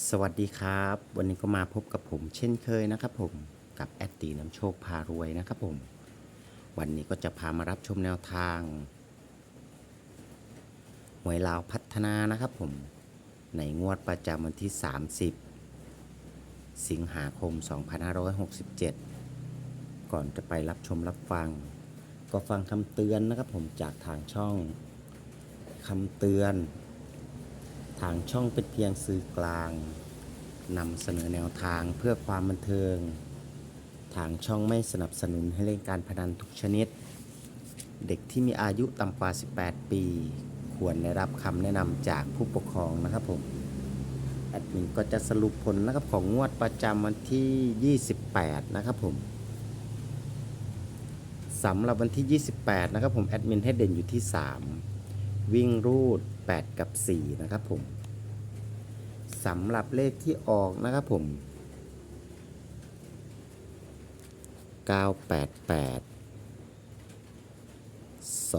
สวัสดีครับ วันนี้ก็มาพบกับผม เช่นเคยนะครับผมกับแอดตีน้ำโชคพารวยนะครับผม วันนี้ก็จะพามารับชมแนวทางหวยลาวพัฒนานะครับผม ในงวดประจำวันที่ 30 สิงหาคม 2567 ก่อนจะไปรับชมรับฟัง ก็ฟังคำเตือนนะครับผมจากทางช่องคำเตือน ทางช่องเป็นเพียงสื่อกลางนำเสนอแนวทางเพื่อความบันเทิง ทางช่องไม่สนับสนุนให้เล่นการพนันทุกชนิด เด็กที่มีอายุต่ำกว่า 18 ปี ควรได้รับคำแนะนำจากผู้ปกครองนะครับผมแอดมินก็จะสรุปผลนะครับของงวดประจำวันที่ 28 นะครับผมสำหรับวันที่ 28 นะครับผมแอดมินให้เด่นอยู่ที่ 3 วิ่งรูด 8 กับ 4 นะครับผม สำหรับเลขที่ออกนะครับผม 988 2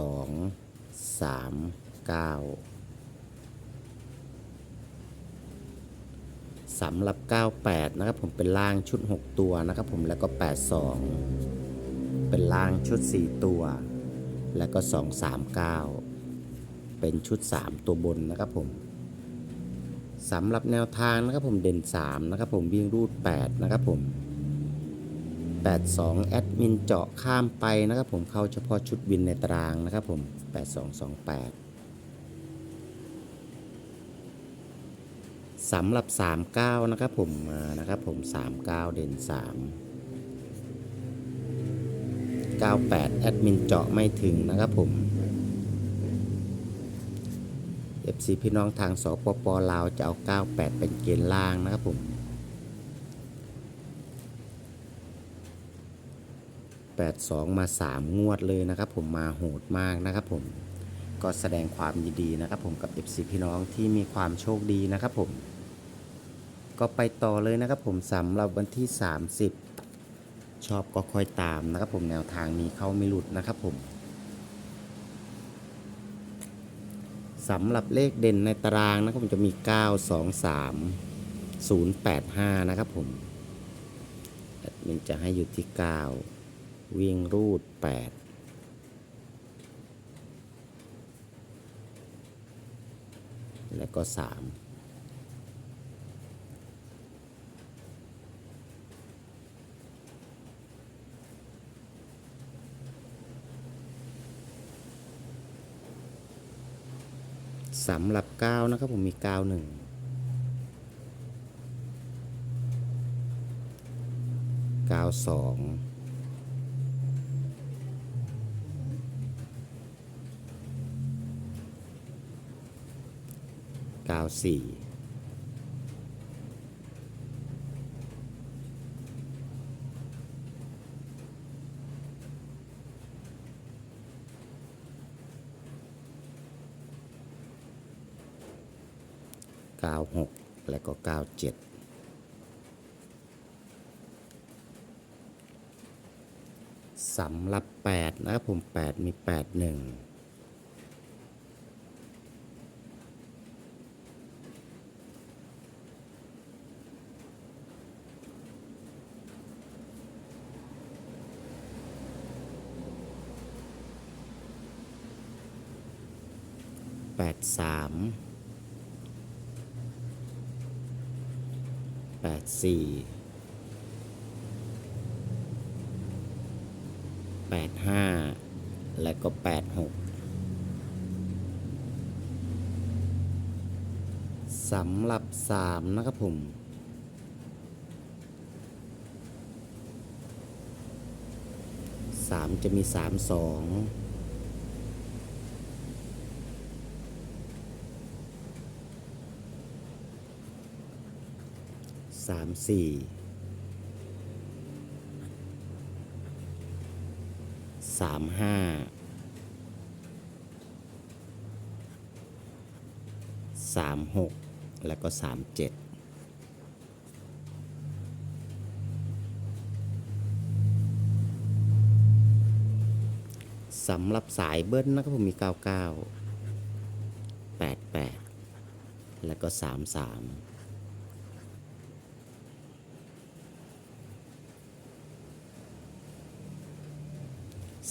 3 9สำหรับ 98 นะครับผมเป็นล่างชุด 6 ตัวนะครับผมแล้วก็ 82 เป็นล่างชุด 4 ตัว แล้วก็ 239 เป็นชุด 3 ตัวบนนะครับผม สำหรับแนวทางนะครับผมเด่น 3 นะครับผมวิ่งรูด 8 นะครับผม 82 แอดมินเจาะข้ามไปนะครับผมเข้าเฉพาะชุดวินในตารางนะครับผม 8228สำหรับ 39 นะครับผมมานะครับผม 39 เด่น 3 98 แอดมินเจาะไม่ถึงนะครับผม FC พี่น้องทางสปปลาวจะเอา 98 เป็นเกณฑ์ล่างนะครับผม82มา3งวดเลยนะครับผมมาโหดมากนะครับผมก็แสดงความยินดีนะครับผมกับ FC พี่น้องที่มีความโชคดีนะครับผมก็ไปต่อเลยนะครับผมสำหรับวันที่ 30 ชอบก็ค่อยตามนะครับผมแนวทางมีเข้าไม่หลุดนะครับผม สำหรับเลขเด่นในตารางนะครับผมจะมี 9 2 3 0 8 5 นะครับผมมันจะให้อยู่ที่ 9 วิ่งรูด 8แล้วก็ 3 สำหรับกาวนะครับผมมีกาวหนึ่งกาวสองกาวสี่ 96 แล้วก็ 97สำหรับ 8 นะครับผม 8 มี 81 83 ดสี่แปดห้าและก็แปดหกสำหรับสามนะครับผมสามจะมีสามสอง สามสี่สามห้าสามหกแล้วก็สามเจ็ดสำหรับสายเบิ้ลนะครับผมมี 99 88 แล้วก็ 33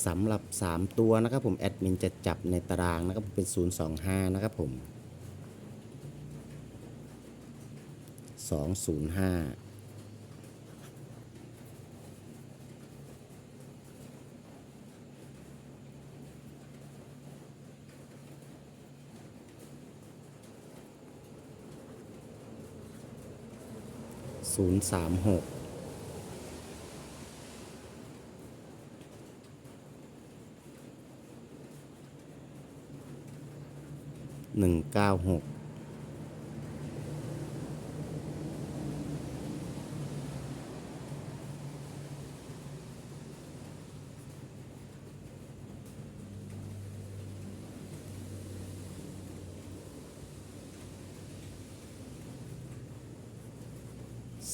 สำหรับ 3 ตัวนะครับผมแอดมินจะจับในตารางนะครับเป็น 025 นะครับผม 205 036 หนึ่งเก้าหก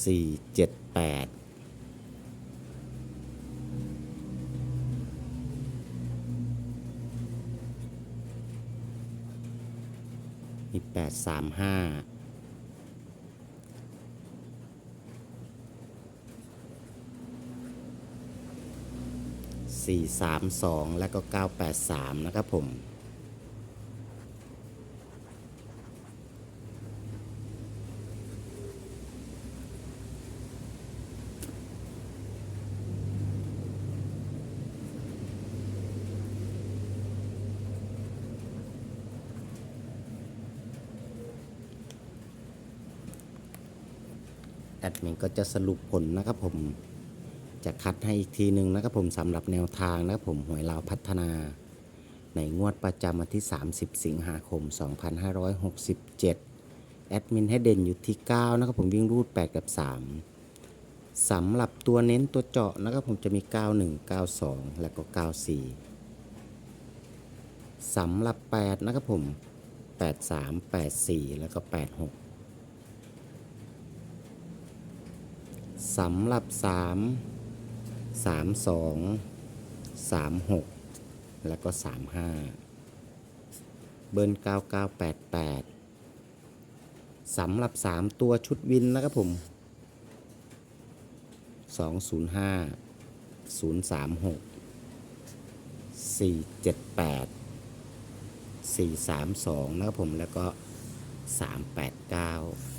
สี่เจ็ดแปด มีแปดสามห้าสี่สามสองแล้วก็เก้าแปดสามนะครับผม แอดมินก็จะสรุปผลนะครับผมจะคัดให้อีกทีหนึ่งนะครับผมสำหรับแนวทางนะครับผมหวยลาวพัฒนา ในงวดประจำวันที่ 30 สิงหาคม 2567 แอดมินให้เด่นอยู่ที่ 9 นะครับผมวิ่งรูด 8 กับ 3สำหรับตัวเน้นตัวเจาะนะครับผมจะมี 91 92 แล้วก็ 94สำหรับ 8 นะครับผม 83 84 แล้วก็ 86 สำหรับ 3 32 36 แล้วก็ 35 เบิร์น9988สำหรับ 3 ตัวชุดวินนะครับผม 205 036 478 432 นะครับผมแล้วก็ 389